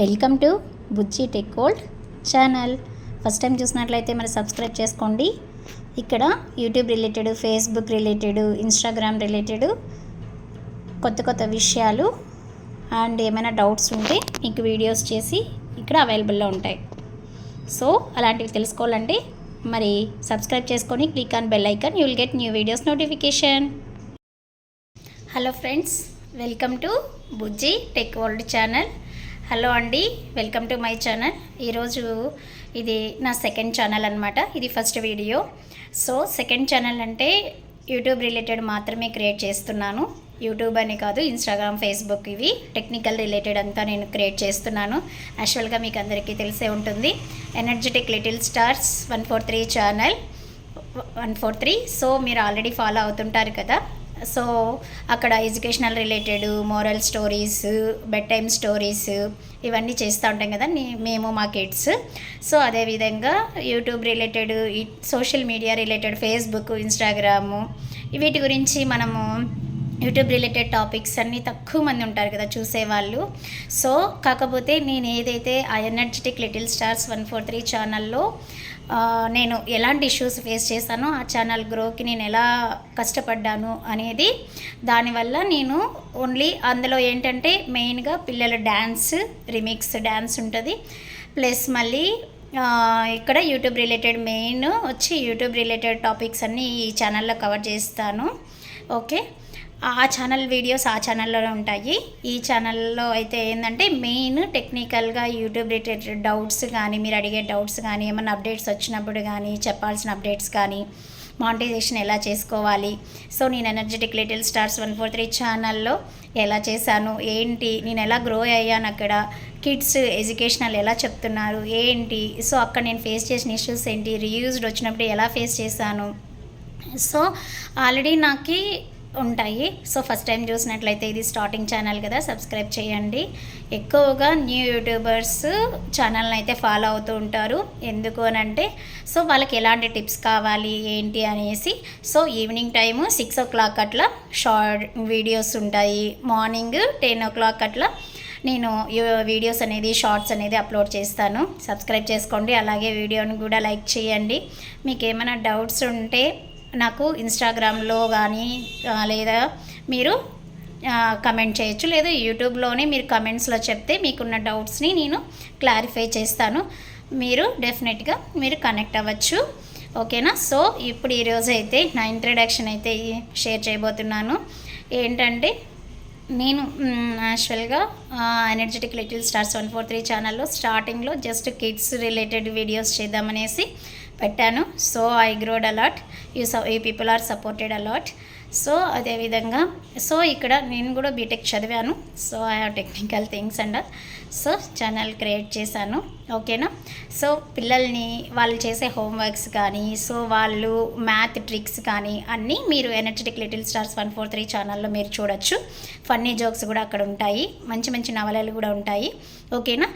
Welcome to Bujji tech gold channel. First time చూసినట్లయితే మరి subscribe చేసుకోండి. ఇక్కడ YouTube related Facebook related Instagram related కొత్త కొత్త విషయాలు అండ్ ఏమైనా డౌట్స్ ఉంటే మీకు వీడియోస్ చేసి ఇక్కడ అవైలబుల్లో ఉంటాయి. సో అలాంటివి తెలుసుకోవాలండి మరి సబ్స్క్రైబ్ చేసుకొని click on bell icon you will get new videos notification hello friends welcome to Bujji tech world channel. Hello అండి వెల్కమ్ టు మై ఛానల్. ఈరోజు ఇది నా సెకండ్ ఛానల్ అనమాట ఇది first video. So second channel అంటే YouTube related మాత్రమే create చేస్తున్నాను. YouTube అని కాదు ఇన్స్టాగ్రామ్ ఫేస్బుక్ ఇవి టెక్నికల్ రిలేటెడ్ అంతా నేను క్రియేట్ చేస్తున్నాను. యాక్చువల్గా మీకు అందరికీ తెలిసే ఉంటుంది. Energetic little stars one four three channel one four three. So మీరు ఆల్రెడీ ఫాలో అవుతుంటారు కదా. సో అక్కడ educational related moral stories bed time stories ఇవన్నీ చేస్తూ ఉంటాం కదా మేము మా కిడ్స్. సో అదేవిధంగా YouTube related social media related Facebook Instagram వీటి గురించి మనము యూట్యూబ్ రిలేటెడ్ టాపిక్స్ అన్నీ తక్కువ మంది ఉంటారు కదా చూసేవాళ్ళు. సో కాకపోతే నేను ఏదైతే ఆ energetic little stars one four three ఛానల్లో నేను ఎలాంటి ఇష్యూస్ ఫేస్ చేశానో ఆ ఛానల్ గ్రోకి నేను ఎలా కష్టపడ్డాను అనేది దానివల్ల నేను ఓన్లీ అందులో ఏంటంటే మెయిన్గా పిల్లల డ్యాన్స్ రిమిక్స్ డ్యాన్స్ ఉంటుంది. ప్లస్ మళ్ళీ ఇక్కడ యూట్యూబ్ రిలేటెడ్ మెయిన్ వచ్చి యూట్యూబ్ రిలేటెడ్ టాపిక్స్ అన్నీ ఈ ఛానల్లో కవర్ చేస్తాను. ఓకే ఆ ఛానల్ వీడియోస్ ఆ ఛానల్లోనే ఉంటాయి. ఈ ఛానల్లో అయితే ఏంటంటే మెయిన్ టెక్నికల్గా యూట్యూబ్ రిలేటెడ్ డౌట్స్ కానీ మీరు అడిగే డౌట్స్ కానీ ఏమైనా అప్డేట్స్ వచ్చినప్పుడు కానీ చెప్పాల్సిన అప్డేట్స్ కానీ మానిటైజేషన్ ఎలా చేసుకోవాలి? సో నేను energetic little stars one four three ఛానల్లో ఎలా చేశాను? ఏంటి? నేను ఎలా గ్రో అయ్యాను అక్కడ? కిడ్స్ ఎడ్యుకేషనల్ ఎలా చెప్తున్నారు? ఏంటి? సో అక్కడ నేను ఫేస్ చేసిన ఇష్యూస్ ఏంటి? రీయూజ్డ్ వచ్చినప్పుడు ఎలా ఫేస్ చేశాను? సో ఆల్రెడీ నాకు ఉంటాయి. సో ఫస్ట్ టైం చూసినట్లయితే ఇది స్టార్టింగ్ ఛానల్ కదా సబ్స్క్రైబ్ చేయండి. ఎక్కువగా న్యూ యూట్యూబర్స్ ఛానల్ని అయితే ఫాలో అవుతూ ఉంటారు. ఎందుకు అని అంటే సో వాళ్ళకి ఎలాంటి టిప్స్ కావాలి ఏంటి అనేసి. So evening time six o'clock అట్లా షార్ట్ వీడియోస్ ఉంటాయి. మార్నింగ్ టెన్ ఓ క్లాక్ అట్లా నేను వీడియోస్ అనేది షార్ట్స్ అనేది అప్లోడ్ చేస్తాను. సబ్స్క్రైబ్ చేసుకోండి. అలాగే వీడియోని కూడా లైక్ చేయండి. మీకు ఏమైనా డౌట్స్ ఉంటే నాకు ఇన్స్టాగ్రామ్లో కానీ లేదా మీరు కమెంట్ చేయొచ్చు. లేదా యూట్యూబ్లోనే మీరు కమెంట్స్లో చెప్తే మీకున్న డౌట్స్ని నేను క్లారిఫై చేస్తాను. మీరు డెఫినెట్గా మీరు కనెక్ట్ అవ్వచ్చు. ఓకేనా సో ఇప్పుడు ఈరోజు అయితే నా ఇంట్రడక్షన్ అయితే షేర్ చేయబోతున్నాను. ఏంటంటే నేను యాక్చువల్గా energetic little stars one four three ఛానల్లో స్టార్టింగ్లో జస్ట్ కిడ్స్ రిలేటెడ్ వీడియోస్ చేద్దామనేసి పెట్టాను. So I growed a lot you see people are supported a lot so అదేవిధంగా సో ఇక్కడ నేను కూడా బీటెక్ చదివాను. So I have technical things and so channel create చేశాను. ఓకేనా సో పిల్లల్ని వాళ్ళు చేసే హోంవర్క్స్ కానీ సో వాళ్ళు మ్యాథ్ ట్రిక్స్ కానీ అన్నీ మీరు energetic little stars one four three ఛానల్లో మీరు చూడొచ్చు. ఫన్నీ జోక్స్ కూడా అక్కడ ఉంటాయి. మంచి మంచి నవలలు కూడా ఉంటాయి. ఓకేనా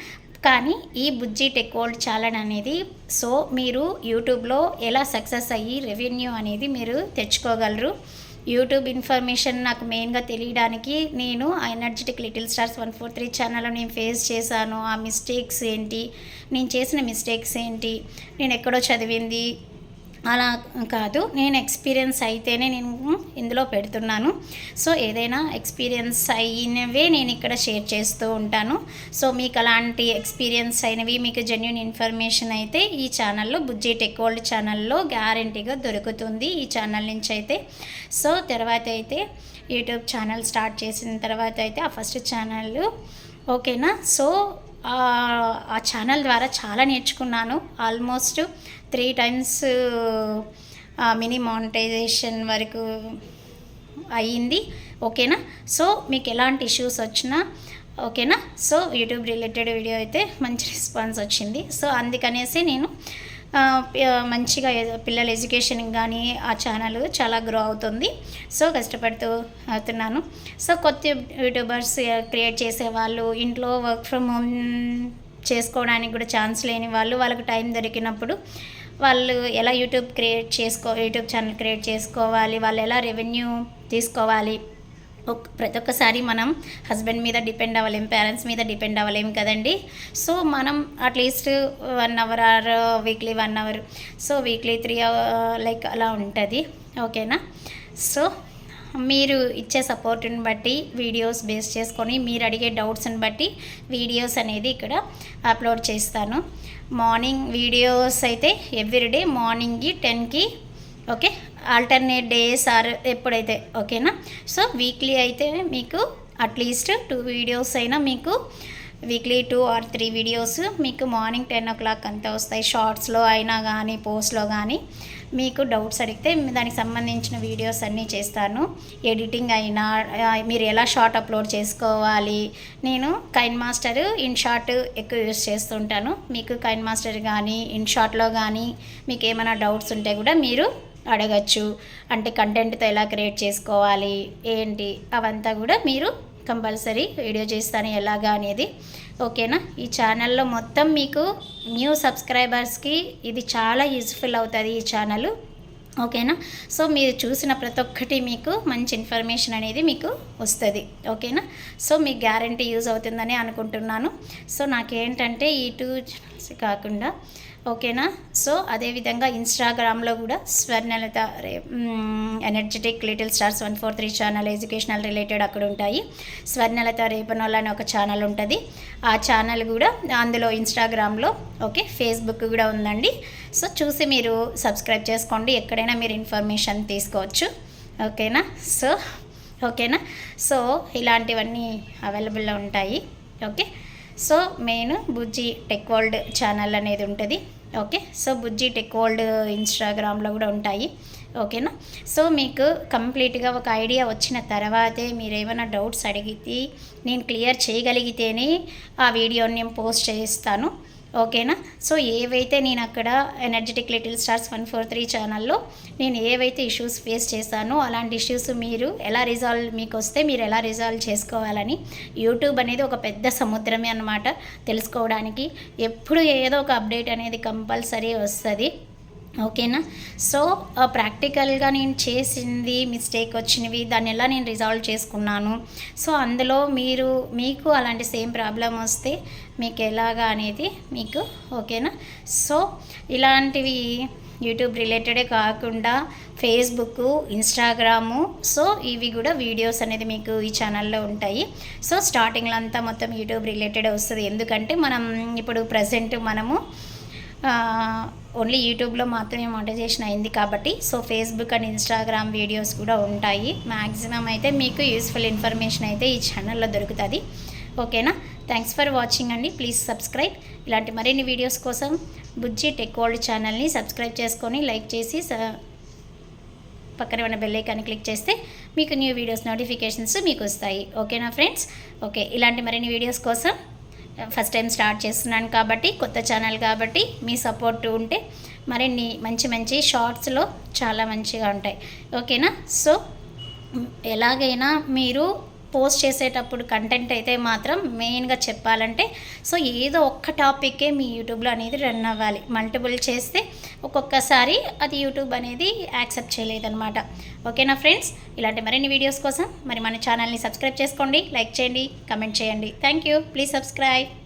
కానీ ఈ బుజ్జి టెక్ వరల్డ్ ఛానల్ అనేది సో మీరు యూట్యూబ్లో ఎలా సక్సెస్ అయ్యి రెవెన్యూ అనేది మీరు తెచ్చుకోగలరు? యూట్యూబ్ ఇన్ఫర్మేషన్ నాకు మెయిన్గా తెలియడానికి నేను ఆ energetic little stars one four three ఛానల్లో నేను ఫేస్ చేశాను. ఆ మిస్టేక్స్ ఏంటి? నేను చేసిన మిస్టేక్స్ ఏంటి? నేను ఎక్కడో చదివింది. అలా కాదు నేను ఎక్స్పీరియన్స్ అయితేనే నేను ఇందులో పెడుతున్నాను. సో ఏదైనా ఎక్స్పీరియన్స్ అయినవే నేను ఇక్కడ షేర్ చేస్తూ ఉంటాను. సో మీకు అలాంటి ఎక్స్పీరియన్స్ అయినవి మీకు జెన్యున్ ఇన్ఫర్మేషన్ అయితే ఈ ఛానల్లో బుజ్జి టెక్ వరల్డ్ ఛానల్లో గ్యారంటీగా దొరుకుతుంది ఈ ఛానల్ నుంచి అయితే. సో తర్వాత అయితే యూట్యూబ్ ఛానల్ స్టార్ట్ చేసిన తర్వాత అయితే ఆ ఫస్ట్ ఛానల్ ఓకేనా? సో ఆ ఆ ఛానల్ ద్వారా చాలా నేర్చుకున్నాను. Almost three times mini monetization వరకు అయ్యింది. ఓకేనా? సో మీకు ఎలాంటి ఇష్యూస్ వచ్చినా ఓకేనా? సో యూట్యూబ్ రిలేటెడ్ వీడియో అయితే మంచి రెస్పాన్స్ వచ్చింది. సో అందుకనేసి నేను మంచిగా పిల్లల ఎడ్యుకేషన్ కానీ ఆ ఛానల్ చాలా గ్రో అవుతుంది. సో కష్టపడుతూ అవుతున్నాను. సో కొత్త యూట్యూబర్స్ క్రియేట్ చేసే వాళ్ళు ఇంట్లో వర్క్ ఫ్రమ్ హోమ్ చేసుకోవడానికి కూడా ఛాన్స్ లేని వాళ్ళు వాళ్ళకి టైం దొరికినప్పుడు వాళ్ళు ఎలా యూట్యూబ్ క్రియేట్ చేసుకో యూట్యూబ్ ఛానల్ క్రియేట్ చేసుకోవాలి వాళ్ళు ఎలా రెవెన్యూ తీసుకోవాలి. ఒక్- ప్రతి ఒక్కసారి మనం హస్బెండ్ మీద డిపెండ్ అవ్వలేం పేరెంట్స్ మీద డిపెండ్ అవ్వలేం కదండి. సో మనం at least one hour or weekly one hour so weekly three like అలా ఉంటుంది. ఓకేనా? సో మీరు ఇచ్చే సపోర్ట్ని బట్టి వీడియోస్ బేస్ చేసుకొని మీరు అడిగే డౌట్స్ని బట్టి వీడియోస్ అనేది ఇక్కడ అప్లోడ్ చేస్తాను. మార్నింగ్ వీడియోస్ అయితే ఎవ్రీడే మార్నింగ్కి టెన్కి ఓకే? ఆల్టర్నేట్ డేస్ ఆర్ ఎప్పుడైతే ఓకేనా? సో వీక్లీ అయితే మీకు అట్లీస్ట్ టూ వీడియోస్ అయినా మీకు weekly two or three videos మీకు మార్నింగ్ టెన్ ఓ క్లాక్ అంతా వస్తాయి. షార్ట్స్లో అయినా కానీ పోస్ట్లో కానీ మీకు డౌట్స్ అడిగితే దానికి సంబంధించిన వీడియోస్ అన్నీ చేస్తాను. ఎడిటింగ్ అయినా మీరు ఎలా షార్ట్ అప్లోడ్ చేసుకోవాలి? నేను కైన్ మాస్టర్ ఇన్ షార్ట్ ఎక్కువ యూస్ చేస్తుంటాను. మీకు కైన్ మాస్టర్ కానీ ఇన్ షార్ట్లో కానీ మీకు ఏమైనా డౌట్స్ ఉంటే కూడా మీరు అడగచ్చు. అంటే కంటెంట్తో ఎలా క్రియేట్ చేసుకోవాలి? ఏంటి? అవంతా కూడా మీరు కంపల్సరీ వీడియో చేస్తాను ఎలాగా అనేది. ఓకేనా? ఈ ఛానల్లో మొత్తం మీకు న్యూ సబ్స్క్రైబర్స్కి ఇది చాలా యూజ్ఫుల్ అవుతుంది ఈ ఛానల్. ఓకేనా? సో మీరు చూసిన ప్రతి ఒక్కటి మీకు మంచి ఇన్ఫర్మేషన్ అనేది మీకు వస్తుంది. ఓకేనా? సో మీకు గ్యారంటీ యూజ్ అవుతుందని అనుకుంటున్నాను. సో నాకేంటంటే ఈ టూ కాకుండా ఓకేనా? సో అదేవిధంగా ఇన్స్టాగ్రామ్లో కూడా Swarnalatha energetic little stars one four three channel educational related అక్కడ ఉంటాయి. స్వర్ణలత రేపనోల్ అని ఒక ఛానల్ ఉంటుంది. ఆ ఛానల్ కూడా అందులో ఇన్స్టాగ్రామ్లో ఓకే ఫేస్బుక్ కూడా ఉందండి. సో చూసి మీరు సబ్స్క్రైబ్ చేసుకోండి. ఎక్కడైనా మీరు ఇన్ఫర్మేషన్ తీసుకోవచ్చు. ఓకేనా? సో ఓకేనా? సో ఇలాంటివన్నీ అవైలబుల్లో ఉంటాయి. Okay? So main Bujji tech world channel అనేది ఉంటుంది. Okay? So Bujji tech world ఇన్స్టాగ్రామ్లో కూడా ఉంటాయి. ఓకేనా? సో మీకు కంప్లీట్గా ఒక ఐడియా వచ్చిన తర్వాతే మీరు ఏమైనా డౌట్స్ అడిగితే నేను క్లియర్ చేయగలిగితేనే ఆ వీడియోని నేను పోస్ట్ చేస్తాను. ఓకేనా? సో ఏవైతే నేను అక్కడ energetic little stars one four three ఛానల్లో నేను ఏవైతే ఇష్యూస్ ఫేస్ చేశానో అలాంటి ఇష్యూస్ మీరు ఎలా రిజాల్వ్ మీకు వస్తే మీరు ఎలా రిజాల్వ్ చేసుకోవాలని యూట్యూబ్ అనేది ఒక పెద్ద సముద్రమే అన్నమాట తెలుసుకోవడానికి. ఎప్పుడు ఏదో ఒక అప్డేట్ అనేది కంపల్సరీ వస్తుంది. ఓకేనా? సో ప్రాక్టికల్గా నేను చేసింది మిస్టేక్ వచ్చినవి దాన్ని ఎలా నేను రిజాల్వ్ చేసుకున్నాను? సో అందులో మీరు మీకు అలాంటి సేమ్ ప్రాబ్లం వస్తే మీకు ఎలాగా అనేది మీకు ఓకేనా? సో ఇలాంటివి యూట్యూబ్ రిలేటెడే కాకుండా ఫేస్బుక్ ఇన్స్టాగ్రాము సో ఇవి కూడా వీడియోస్ అనేది మీకు ఈ ఛానల్లో ఉంటాయి. సో స్టార్టింగ్లో అంతా మొత్తం యూట్యూబ్ రిలేటెడ్ వస్తుంది. ఎందుకంటే మనం ఇప్పుడు ప్రజెంట్ మనము ఓన్లీ యూట్యూబ్లో మాత్రమే మోటైజేషన్ అయింది కాబట్టి so Facebook and Instagram videos కూడా ఉంటాయి. మ్యాక్సిమం అయితే మీకు యూస్ఫుల్ ఇన్ఫర్మేషన్ అయితే ఈ ఛానల్లో దొరుకుతుంది. ఓకేనా థ్యాంక్స్ ఫర్ వాచింగ్ అండి. ప్లీజ్ సబ్స్క్రైబ్ ఇలాంటి మరిన్ని వీడియోస్ కోసం బుజ్జి టెక్ వరల్డ్ ఛానల్ని సబ్స్క్రైబ్ చేసుకొని లైక్ చేసి స- పక్కన ఉన్న బెల్ ఐకాన్ని క్లిక్ చేస్తే మీకు న్యూ వీడియోస్ నోటిఫికేషన్స్ మీకు వస్తాయి. ఓకేనా ఫ్రెండ్స్ ఓకే ఇలాంటి మరిన్ని వీడియోస్ కోసం ఫస్ట్ టైం స్టార్ట్ చేస్తున్నాను కాబట్టి కొత్త ఛానల్ కాబట్టి మీ సపోర్ట్ ఉంటే మరిన్ని మంచి మంచి షార్ట్స్లో చాలా మంచిగా ఉంటాయి. ఓకేనా? సో ఎలాగైనా మీరు పోస్ట్ చేసేటప్పుడు కంటెంట్ అయితే మాత్రం మెయిన్గా చెప్పాలంటే సో ఏదో ఒక్క టాపిక్కే మీ యూట్యూబ్లో అనేది రన్ అవ్వాలి. మల్టిపుల్ చేస్తే ఒక్కొక్కసారి అది యూట్యూబ్ అనేది యాక్సెప్ట్ చేయలేదన్నమాట. ఓకేనా ఫ్రెండ్స్ ఇలాంటి మరిన్ని వీడియోస్ కోసం మరి మన ఛానల్ని సబ్స్క్రైబ్ చేసుకోండి లైక్ చేయండి కమెంట్ చేయండి. Thank you please subscribe